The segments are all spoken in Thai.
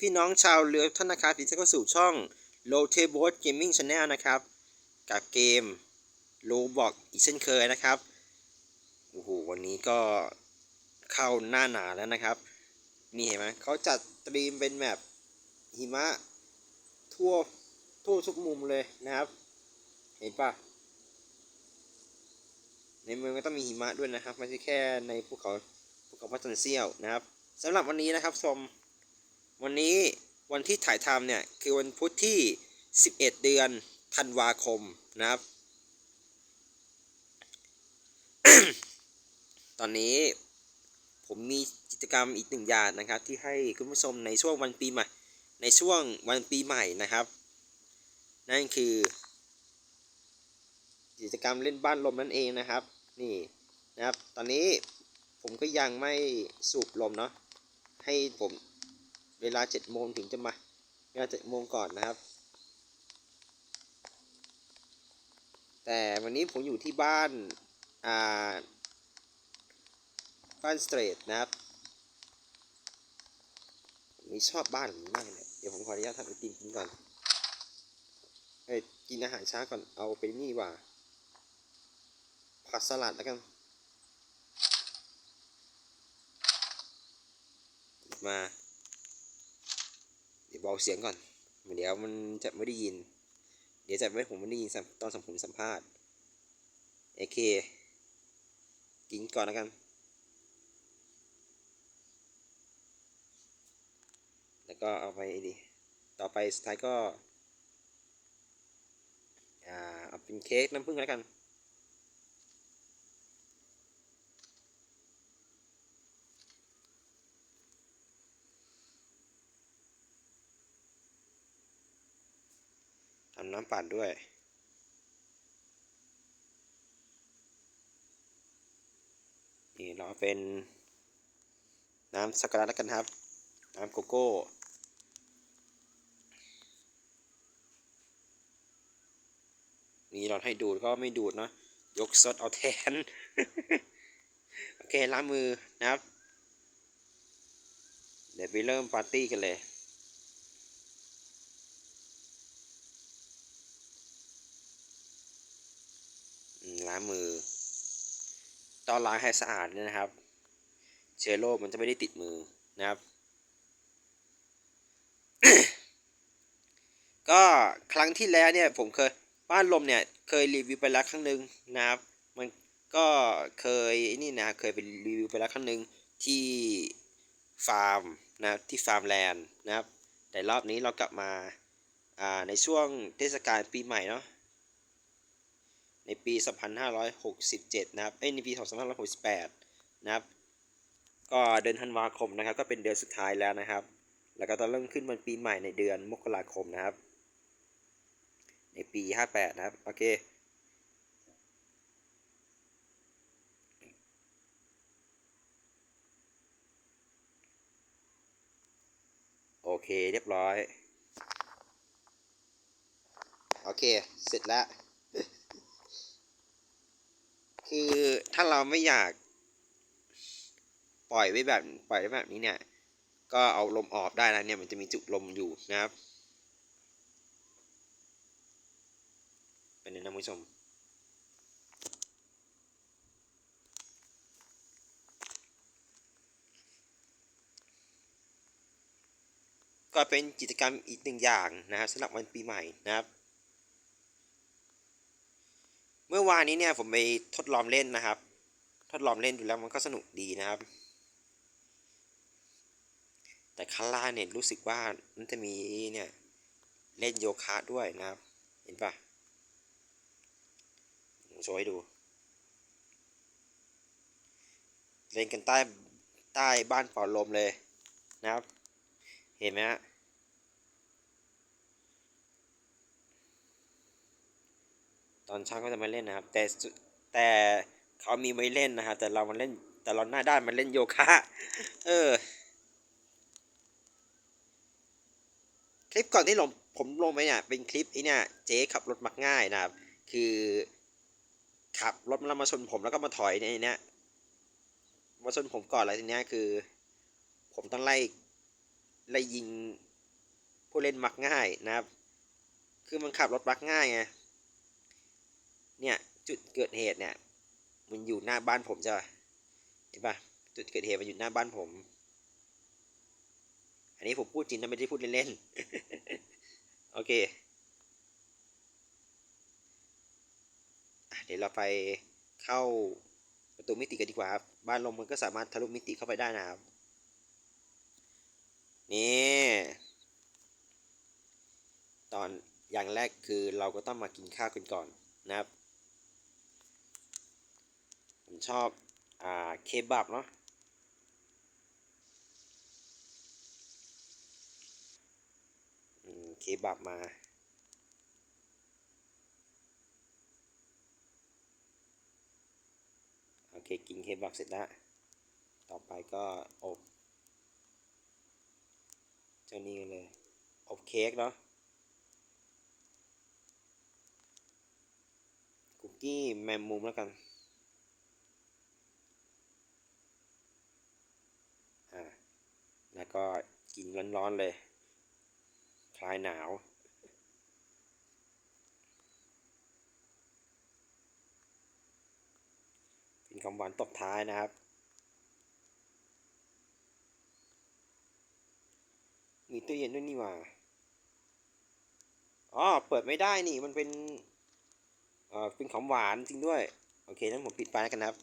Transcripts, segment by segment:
พี่น้องชาวเรือท่านนะครับที่จะเข้าสู่ช่อง Low Table Gaming Channel นะครับ กับเกมโลบอกอีกเช่นเคยนะครับโอ้โหวันนี้ก็เข้าหน้าหนาวแล้วนะครับ นี่เห็นไหมเขาจัดตรีมเป็นแบบหิมะทั่วทั่วทุกมุมเลยนะครับ เห็นปะในเมืองก็ต้องมีหิมะด้วยนะครับ ไม่ใช่แค่ในภูเขาภูเขาพัทนเซียวนะครับสำหรับวันนี้นะครับชม วันนี้วันที่ถ่ายทำเนี่ย คือวันพุธที่ 11 เดือนธันวาคมนะครับ ตอนนี้ผมมีกิจกรรมอีกหนึ่งอย่างนะครับ ที่ให้คุณผู้ชมในช่วงวันปีใหม่ ในช่วงวันปีใหม่นะครับ นั่นคือ กิจกรรมเล่นบ้านลมนั่นเองนะครับ นี่นะครับ ตอนนี้ผมก็ยังไม่สูบลมเนาะให้ผม เวลาเจ็ดโมงถึงจะมา เวลาเจ็ดโมงก่อนนะครับ แต่วันนี้ผมอยู่ที่บ้าน อ่า บ้านสเตรทนะครับมนี่ชอบบ้านหลังนี้มากเลยเดี๋ยวผมขออนุญาตทำไอติมกินก่อน เอ้ยกินอาหารเช้าก่อน เอาไปนี่ว่าผักสลัดแล้วกัน มา เดี๋ยวเบาเสียงก่อนเดี๋ยวมันจะไม่ได้ยิน เดี๋ยวจะไม่ผมไม่ได้ยินตอนสัมผมสัมภาษณ์โอเคกินก่อนแล้วกันแล้วก็เอาไปดิต่อไปสุดท้ายก็ อ่า เอาเป็นเค้กน้ำผึ้งแล้วกัน น้ำปั่นด้วย นี่เราเป็นน้ำสกการะแล้วกันครับ น้ำโกโก้นี่เราให้ดูดก็ไม่ดูดเนาะยกซดเอาแทน โอเคล้างมือนะครับ เดี๋ยวไปเริ่มปาร์ตี้กันเลย ล้างมือ ตองล้างให้สะอาดด้วยนะครับ เชื้อโรคมันจะไม่ได้ติดมือนะครับ ก็ครั้งที่แล้วเนี่ยผมเคยบ้านลมเนี่ยเคยรีวิวไปแล้วครั้งหนึ่งนะครับ มันก็เคยนี่นะเคยไปรีวิวไปแล้วครั้งหนึ่งที่ฟาร์มนะครับที่ฟาร์มแลนด์นะครับ แต่รอบนี้เรากลับมาในช่วงเทศกาลปีใหม่เนาะ ในปี 2567 นะครับเอ้ยในปี 2568 นะครับ ก็เดือนธันวาคมนะครับ ก็เป็นเดือนสุดท้ายแล้วนะครับ แล้วก็จะเริ่มขึ้นวันปีใหม่ในเดือนมกราคมนะครับ ในปี 58 นะครับ โอเคโอเค เรียบร้อย โอเค เสร็จแล้ว คือถ้าเราไม่อยากปล่อยไว้แบบปล่อยไว้แบบนี้เนี่ย ก็เอาลมออกได้นะเนี่ยมันจะมีจุลมอยู่นะครับเป็นนะท่านผู้ชมก็เป็นกิจกรรมอีกหนึ่งอย่างนะครับสำหรับวันปีใหม่นะครับ เมื่อวานนี้เนี่ยผมไปทดลองเล่นนะครับ ทดลองเล่นดูแล้วมันก็สนุกดีนะครับ แต่ข้างล่าเนี่ยรู้สึกว่ามันจะมีเนี่ยเล่นโยคะด้วยนะครับ เห็นปะโชว์ให้ดู เล่นกันใต้ใต้บ้านเป่าลมเลยนะครับ เห็นไหมฮะ ตอนเช้าก็จะมาเล่นนะครับ แต่แต่เขามีไว้เล่นนะครับแต่เรามาเล่น แต่เราหน้าด้านมาเล่นโยคะเออ คลิปก่อนที่ลงผมลงไปเนี่ยเป็นคลิปไอ้เนี่ยเจ๊ขับรถมักง่ายนะครับ คือขับรถแล้วมาชนผมแล้วก็มาถอยในเนี้ยมาชนผมก่อนแล้วทีเนี้ยคือ ผมต้องไล่ไล่ยิงผู้เล่นมักง่ายนะครับ คือมันขับรถมักง่ายไง เนี่ยจุดเกิดเหตุเนี่ยมันอยู่หน้าบ้านผมจ้ะเห็นปะจุดเกิดเหตุมันอยู่หน้าบ้านผม อันนี้ผมพูดจริงนะไม่ได้พูดเล่นๆ โอเค เดี๋ยวเราไปเข้าประตูมิติกันดีกว่าครับ บ้านลมมันก็สามารถทะลุมิติเข้าไปได้นะครับ นี่ ตอนอย่างแรกคือเราก็ต้องมากินข้าวกันก่อนนะครับ ผมชอบ อ่า เคบับเนาะเคบับมาโอเคกินเคบับเสร็จแล้ว ต่อไปก็อบเจ้านี่เลยอบเค้กเนาะคุกกี้แมมมุมแล้วกัน อ่า แล้วก็กินร้อนๆเลย คลายหนาว เป็นคำหวานตบท้ายนะครับ มีตู้เย็นด้วยนี่ว่าอ๋อ เปิดไม่ได้นี่ มันเป็นเอ่อเป็นของหวานจริงด้วย โอเคนั้นผมปิดไฟแล้วกันนะครับ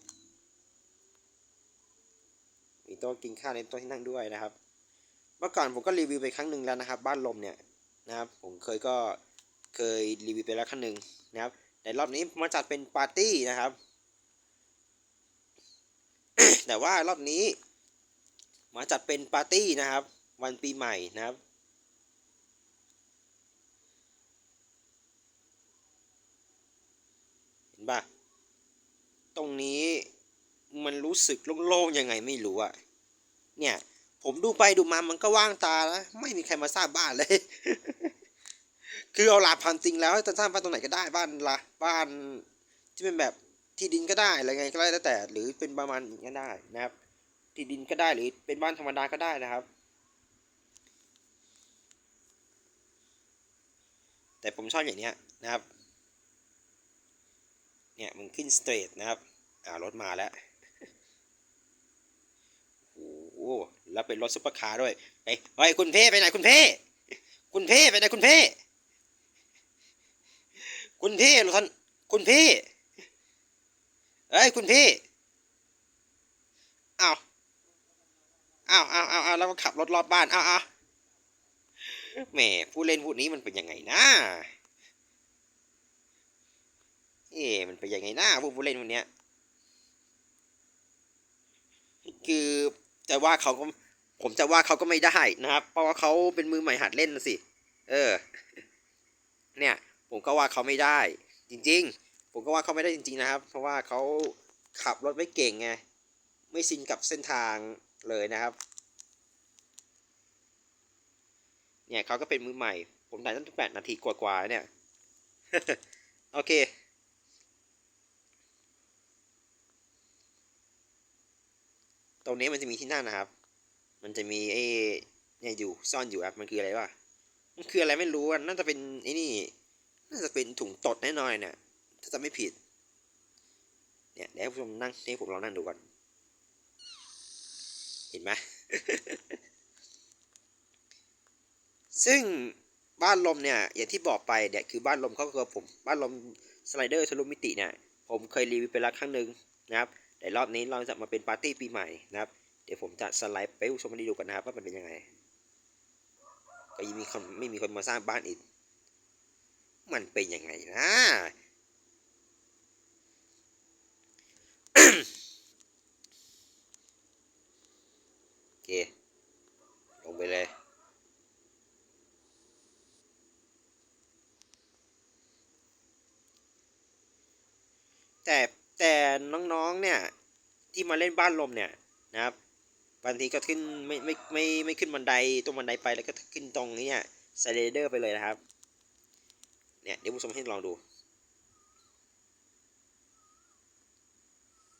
มีโต๊ะกินข้าวในโต๊ะที่นั่งด้วยนะครับ เมื่อก่อนผมก็รีวิวไปครั้งหนึ่งแล้วนะครับ บ้านลมเนี่ยนะครับ ผมเคยก็เคยรีวิวไปแล้วครั้งหนึ่งนะครับ แต่รอบนี้มาจัดเป็นปาร์ตี้นะครับ แต่ว่ารอบนี้ มาจัดเป็นปาร์ตี้นะครับ วันปีใหม่นะครับเห็นปะตรงนี้มันรู้สึกโล่งๆยังไงไม่รู้อะเนี่ย ผมดูไปดูมามันก็ว่างตาแล้วไม่มีใครมาสร้างบ้านเลย คือเอาหลักความจริงแล้วจะสร้างบ้านตรงไหนก็ได้บ้านละบ้านที่เป็นแบบที่ดินก็ได้อะไรไงก็ได้แล้วแต่ หรือเป็นประมาณอย่างนี้ก็ได้นะครับ ที่ดินก็ได้หรือเป็นบ้านธรรมดาก็ได้นะครับ แต่ผมชอบอย่างเนี้ยนะครับ เนี่ยมันขึ้นสเตรทนะครับ อ่ารถมาแล้ว โอ้โห แล้วเป็นรถซุปเปอร์คาร์ด้วยไปเฮ้ยคุณเพ่ไปไหนคุณเพ่คุณเพ่ไปไหนคุณเพ่คุณเพ่ท่านคุณเพ่เอ้ยคุณเพ่อ้าวอ้าวอ้าวอ้าวอ้าวแล้วก็ขับรถรอบบ้านอ้าวอ้าวแหมผู้เล่นผู้นี้มันเป็นยังไงนะเอ๊มันเป็นยังไงนะผู้ผู้เล่นคนเนี้ยคือจะว่าเขาก็ ผมจะว่าเขาก็ไม่ได้นะครับ เพราะว่าเขาเป็นมือใหม่หัดเล่นสิ เออ เนี่ย ผมก็ว่าเขาไม่ได้ จริง ๆ ผมก็ว่าเขาไม่ได้จริง ๆ นะครับ เพราะว่าเขาขับรถไม่เก่งไง ไม่ชินกับเส้นทางเลยนะครับ เนี่ยเขาก็เป็นมือใหม่ ผมถ่ายตั้งแต่แปดนาทีกว่าๆเนี่ย โอเคตรงนี้มันจะมีที่นั่งนะครับ มันจะมีไอ้เนี่ยอยู่ซ่อนอยู่ครับมันคืออะไรวะมันคืออะไรไม่รู้อะน่าจะเป็นไอ้นี่ น่าจะเป็นถุงตดแน่นอนเนี่ยถ้าจะไม่ผิด เนี่ยเดี๋ยวให้ผมนั่งให้ผมลองนั่งดูก่อนเห็นไหมซึ่งบ้านลมเนี่ยอย่างที่บอกไปเนี่ยคือบ้านลมเขาคือผมบ้านลมสไลเดอร์ทะลุมิติเนี่ยผมเคยรีวิวไปแล้วครั้งหนึ่งนะครับแต่รอบนี้เราจะมาเป็นปาร์ตี้ปีใหม่นะครับ เดี๋ยวผมจะสไลด์ไปให้ผู้ชมได้ดูกันนะครับว่ามันเป็นยังไง ก็ยังมีคนไม่มีคนมาสร้างบ้านอีก มันเป็นยังไงนะโอเคลงไปเลยแต่แต่น้องๆเนี่ยที่มาเล่นบ้านลมเนี่ยนะครับ บางทีก็ขึ้นไม่ไม่ไม่ไม่ขึ้นบันไดตรงบันไดไปแล้วก็ขึ้นตรงนี้เนี่ยสไลเดอร์ไปเลยนะครับ เนี่ยเดี๋ยวผู้ชมให้ลองดู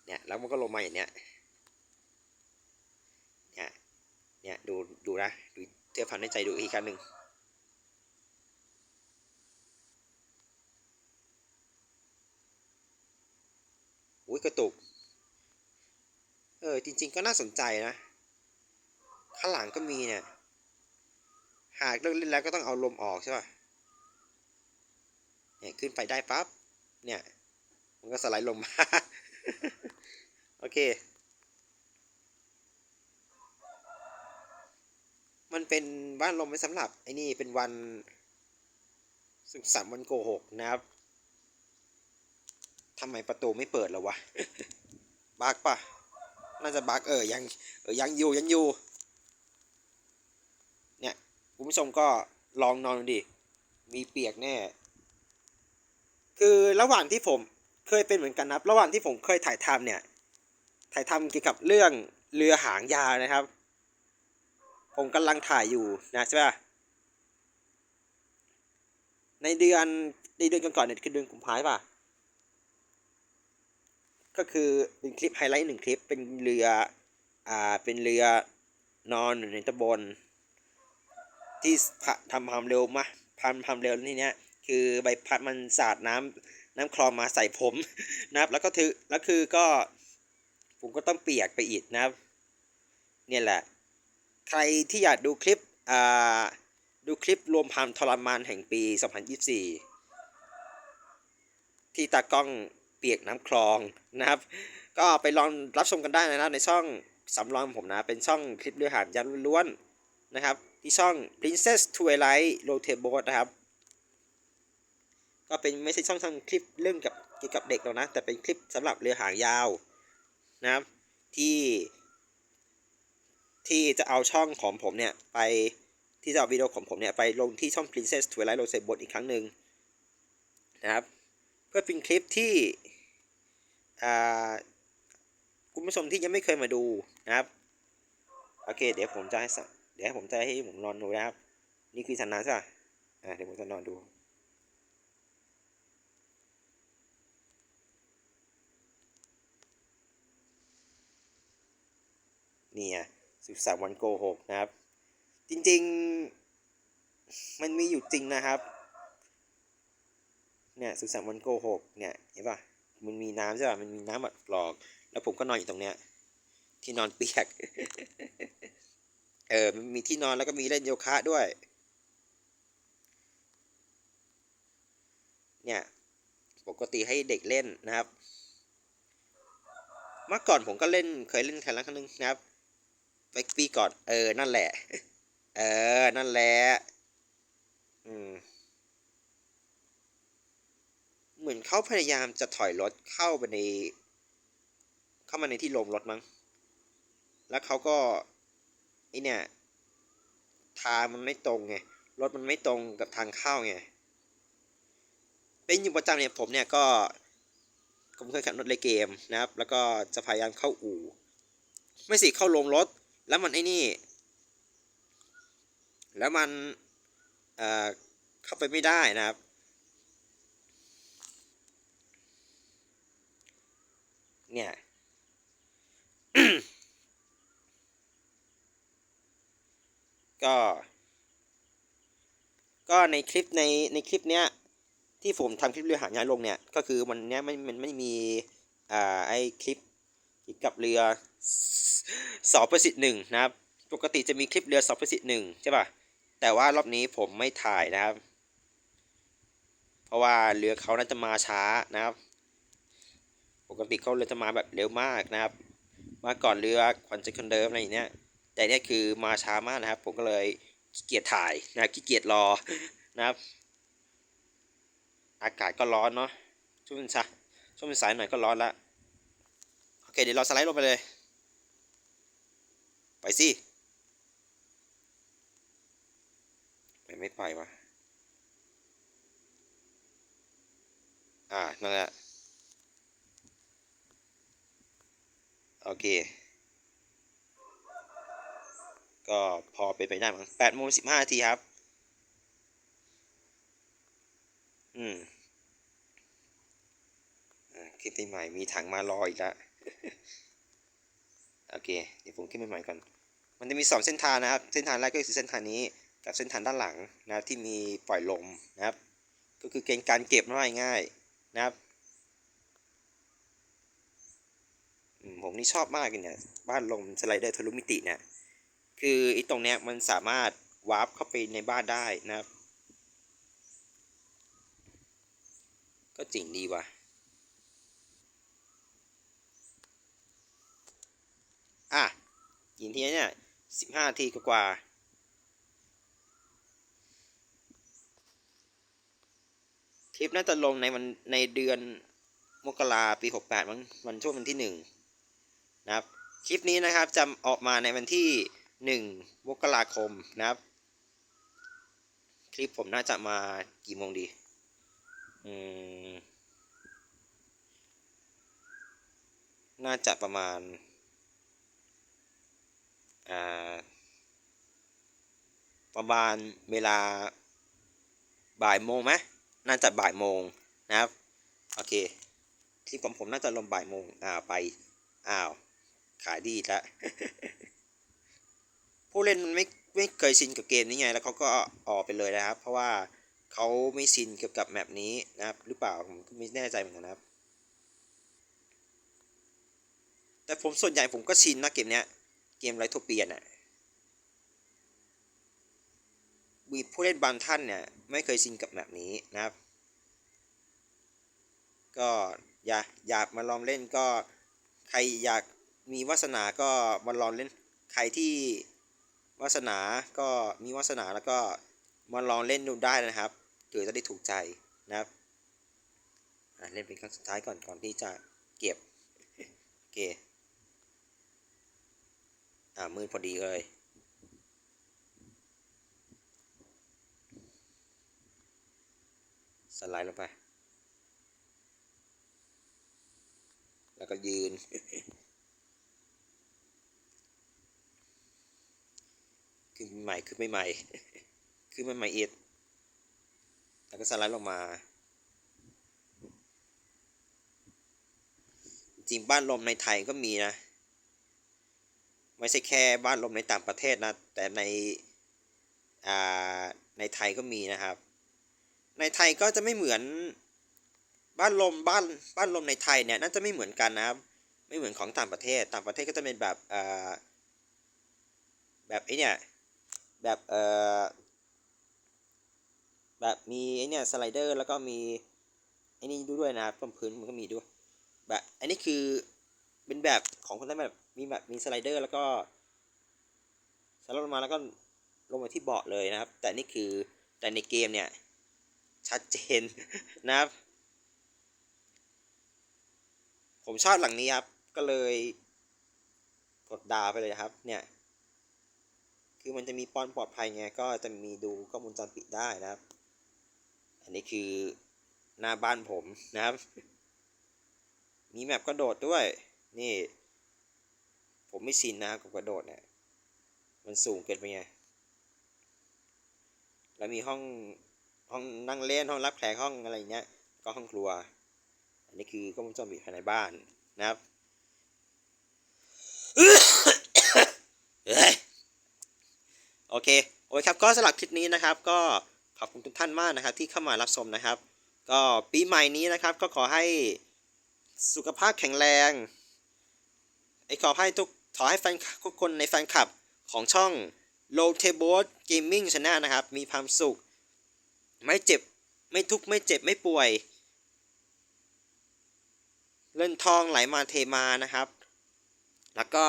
เนี่ยแล้วมันก็ลงมาอย่างเนี้ย เนี่ย เนี่ยดูดูนะดูเทียบพันในใจดูอีกครั้งหนึ่งอุ้ยกระตุก เออจริง ๆ ก็น่าสนใจนะ ข้างหลังก็มีเนี่ย หากเลิกเล่นแล้วก็ต้องเอาลมออกใช่ป่ะ เนี่ยขึ้นไปได้ปั๊บ เนี่ย มันก็สไลด์ลงมา โอเค มันเป็นบ้านลมไว้สำหรับไอ้นี่เป็นวันสุขสันต์วันโกหกนะครับทำไมประตูไม่เปิดแล้ววะ บักปะน่าจะบักเออยังเออยังอยู่ยังอยู่ คุณผู้ชมก็ลองนอนดูดิ มีเปียกแน่ คือระหว่างที่ผมเคยเป็นเหมือนกันนะครับ ระหว่างที่ผมเคยถ่ายทำเนี่ย ถ่ายทำเกี่ยวกับเรื่องเรือหางยาวนะครับ ผมกำลังถ่ายอยู่นะใช่ป่ะในเดือนในเดือนก่อนๆเนี่ยคือเดือนกุมภาพันธ์ป่ะก็คือเป็นคลิปไฮไลท์หนึ่งคลิปเป็นเรือ อ่า เป็นเรือนอนอยู่ในตะบน ที่ทำความเร็วมาพันความเร็วนี่เนี้ยคือใบพัดมันสาดน้ำน้ำคลองมาใส่ผมนะครับ แล้วก็ถือแล้วคือก็ผมก็ต้องเปียกไปอีกนะครับ เนี่ยแหละ ใครที่อยากดูคลิปอ่าดูคลิปรวมความทรมานแห่งปี 2024 ที่ตากล้องเปียกน้ำคลองนะครับ ก็ไปลองรับชมกันได้นะครับในช่องสำรองผมนะ เป็นช่องคลิปเรือหางยันล้วนๆนะครับ ที่ช่อง Princess Twilight Rotate Boat นะครับ ก็เป็นไม่ใช่ช่องทำคลิปเรื่องกับเกี่ยวกับเด็กหรอกนะ แต่เป็นคลิปสำหรับเรือหางยาวนะครับ ที่ ที่จะเอาช่องของผมเนี่ย ไปที่จะเอาวิดีโอของผมเนี่ย ไปลงที่ช่อง Princess Twilight Rotate Boat อีกครั้งหนึ่งนะครับ เพื่อเป็นคลิปที่คุณผู้ชมที่ยังไม่เคยมาดูนะครับ โอเค เดี๋ยวผมจะให้สั่ง เดี๋ยวผมจะให้ผมนอนดูนะครับ นี่คือสันนาใช่ป่ะอ่าเดี๋ยวผมจะนอนดูนี่อะสุขสันวันโกหกนะครับ จริงๆ มันมีอยู่จริงนะครับ เนี่ยสุขสันวันโกหกเนี่ย เห็นป่ะมันมีน้ำใช่ป่ะ มันมีน้ำแบบหลอก แล้วผมก็นอนอยู่ตรงเนี้ย ที่นอนเปียก เออมีที่นอนแล้วก็มีเล่นโยคะด้วย เนี่ย ปกติให้เด็กเล่นนะครับ เมื่อก่อนผมก็เล่นเคยเล่นแข่งแล้วครั้งนึงนะครับไปปีก่อน เออ นั่นแหละ เออ นั่นแหละ อืม เหมือนเขาพยายามจะถอยรถเข้าไปใน เข้ามาในที่ลมรถมั้ง แล้วเขาก็ อเนี่ยทางมันไม่ตรงไงรถมันไม่ตรงกับทางเข้าไงเป็นอยู่ประจำเนี่ยผมเนี่ยก็ผมเคยขับรถเลยเกมนะครับ แล้วก็จะพยายามเข้าอู่ ไม่สิเข้าลงรถ แล้วมันไอ้นี่ แล้วมันเอ่อเข้าไปไม่ได้นะครับเนี่ย ก็ ก็ในคลิปในในคลิปเนี้ยที่ผมทำคลิปเรือหางยาวลงเนี่ยก็คือมันเนี้ยมันมันไม่มีอ่าไอคลิปเกี่ยวกับเรือสอบประสิทธิ์หนึ่งนะครับ ปกติจะมีคลิปเรือสอบประสิทธิ์หนึ่งใช่ป่ะแต่ว่ารอบนี้ผมไม่ถ่ายนะครับ เพราะว่าเรือเขาน่าจะมาช้านะครับ ปกติเขาเรือจะมาแบบเร็วมากนะครับ มาก่อนเรือควันจะคนเดิมอะไรอย่างเนี้ย แต่เนี่ยคือมาช้ามากนะครับ ผมก็เลยขี้เกียจถ่ายนะครับขี้เกียจรอนะครับ อากาศก็ร้อนเนาะช่วงเช้าช่วงสายหน่อยก็ร้อนละโอเคเดี๋ยวเราสไลด์ลงไปเลย ไปสิไม่ไม่ไปวะอ่านั่นแหละโอเค ก็พอไปนไปได้มั้งแปดโมงสิบห้านาทีครับ อืมอ่าคลิปใหม่มีถังมารออีกแล้วโอเค เดี๋ยวผมขึ้นใหม่ก่อน มันจะมีสองเส้นทางนะครับ เส้นทางแรกก็คือเส้นทางนี้ กับเส้นทางด้านหลังนะที่มีปล่อยลมนะครับ ก็คือเกณฑ์การเก็บง่ายง่ายนะครับอืมผมนี่ชอบมากเลยเนี่ย บ้านลมสไลเดอร์ทะลุมิติเนี่ย คือไอ้ตรงเนี้ยมันสามารถวาร์ปเข้าไปในบ้านได้นะครับ ก็จริงดีว่ะอะกี่นทีเนี่ยสิบห้าทีกว่าคลิปน่าจะลงในวันในเดือนมกราปีหกแปดวันวันช่วงวันที่หนึ่งนะครับ คลิปนี้นะครับจะออกมาในวันที่ หนึ่งมกราคมนะครับ คลิปผมน่าจะมากี่โมงดีอืมน่าจะประมาณอ่าประมาณเวลาบ่ายโมงไหมน่าจะบ่ายโมงนะครับ โอเค คลิปของผมน่าจะลงบ่ายโมง อ่า ไป อ้าว ขายดีแล้ว ผู้เล่นมันไม่ไม่เคยชินกับเกมนี้ไง แล้วเขาก็ออกไปเลยนะครับ เพราะว่าเขาไม่ชินเกี่ยวกับแมปนี้นะครับ หรือเปล่าผมไม่แน่ใจเหมือนกันนะครับ แต่ผมส่วนใหญ่ผมก็ชินนะเกมเนี้ย เกมไรโทเปียนอะมีผู้เล่นบางท่านเนี่ยไม่เคยชินกับแบบนี้นะครับ ก็อยากอยากมาลองเล่นก็ใครอยากมีวาสนาก็มาลองเล่นใครที่ วาสนาก็มีวาสนาแล้วก็มาลองเล่นดูได้นะครับเผื่อจะได้ถูกใจนะครับเล่นเป็นครั้งสุดท้ายก่อนก่อนที่จะเก็บโอเคอ่ามืดพอดีเลยสไลด์ลงไป แล้วก็ยืน คือใหม่คือไม่ใหม่คือไม่ใหม่เอ็ดแล้วก็สไลด์ลงมา จริงบ้านลมในไทยก็มีนะ ไม่ใช่แค่บ้านลมในต่างประเทศนะ แต่ในอ่าในไทยก็มีนะครับ ในไทยก็จะไม่เหมือนบ้านลมบ้านบ้านลมในไทยเนี่ยน่าจะไม่เหมือนกันนะครับ ไม่เหมือนของต่างประเทศ ต่างประเทศก็จะเป็นแบบอ่าแบบไอ้เนี่ย แบบเอ่อแบบมีไอเนี่ยสไลเดอร์แล้วก็มีไอนี่ด้วยนะบนพื้นมันก็มีด้วย แบบอันนี้คือเป็นแบบของคนไทยแบบมีแบบมีสไลเดอร์แล้วก็สไลด์ลงมาแล้วก็ลงมาที่เบาะเลยนะครับ แต่นี่คือแต่ในเกมเนี่ย ชัดเจนนะครับ ผมชอบหลังนี้ครับ ก็เลยกดดาวไปเลยครับเนี่ย คือมันจะมีปอนปลอดภัยไงก็จะมีดูกล้องวงจรปิดได้นะครับ อันนี้คือหน้าบ้านผมนะครับ มีแมปกระโดดด้วย นี่ ผมไม่ชินนะกับกระโดดเนี่ยมันสูงเกินไปไง แล้วมีห้องห้องนั่งเล่นห้องรับแขกห้องอะไรเงี้ย ก็ห้องครัว อันนี้คือกล้องวงจรปิดภายในบ้านนะครับ โอเคโอเคครับก็สำหรับคลิปนี้นะครับก็ขอบคุณทุกท่านมากนะครับที่เข้ามารับชมนะครับ ก็ปีใหม่นี้นะครับก็ขอให้สุขภาพแข็งแรงไอ้ขอให้ทุกขอให้แฟนทุกคนในแฟนคลับของช่อง Low Table Gaming Channel นะครับ มีความสุข ไม่เจ็บไม่ทุกข์ไม่เจ็บไม่ป่วยเงินทองไหลมาเทมานะครับ แล้วก็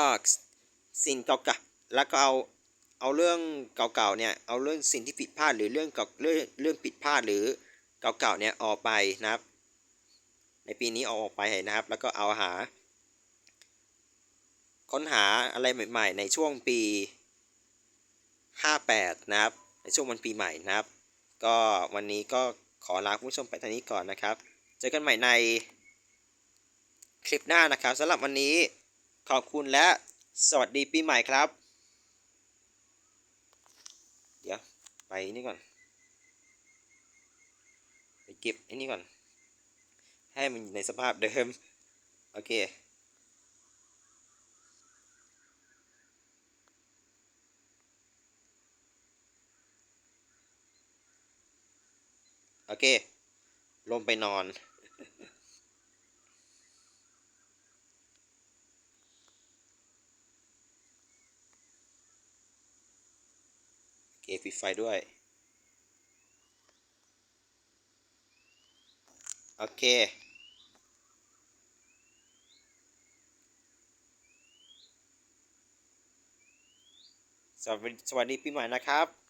สิ่งเก่าๆแล้วก็เอา เอาเรื่องเก่าๆเนี่ยเอาเรื่องสิ่งที่ผิดพลาดหรือเรื่องเก่าเรื่องเรื่องผิดพลาดหรือเก่าๆเนี่ยออกไปนะครับ ในปีนี้เอาออกไปนะครับ แล้วก็เอาหา ค้นหาอะไรใหม่ ๆ ในช่วงปี 58 นะครับ ในช่วงวันปีใหม่นะครับ ก็วันนี้ก็ขอลาคุณผู้ชมไปท่านี้ก่อนนะครับ เจอกันใหม่ในคลิปหน้านะครับสำหรับวันนี้ขอบคุณและสวัสดีปีใหม่ครับ ไปนี่ก่อน ไปเก็บไอ้นี่ก่อน ให้มันในสภาพเดิม โอเค โอเคลมไปนอน เอเคปิดไฟด้วย โอเคสวัสดีสวัสดีปีใหม่นะครับ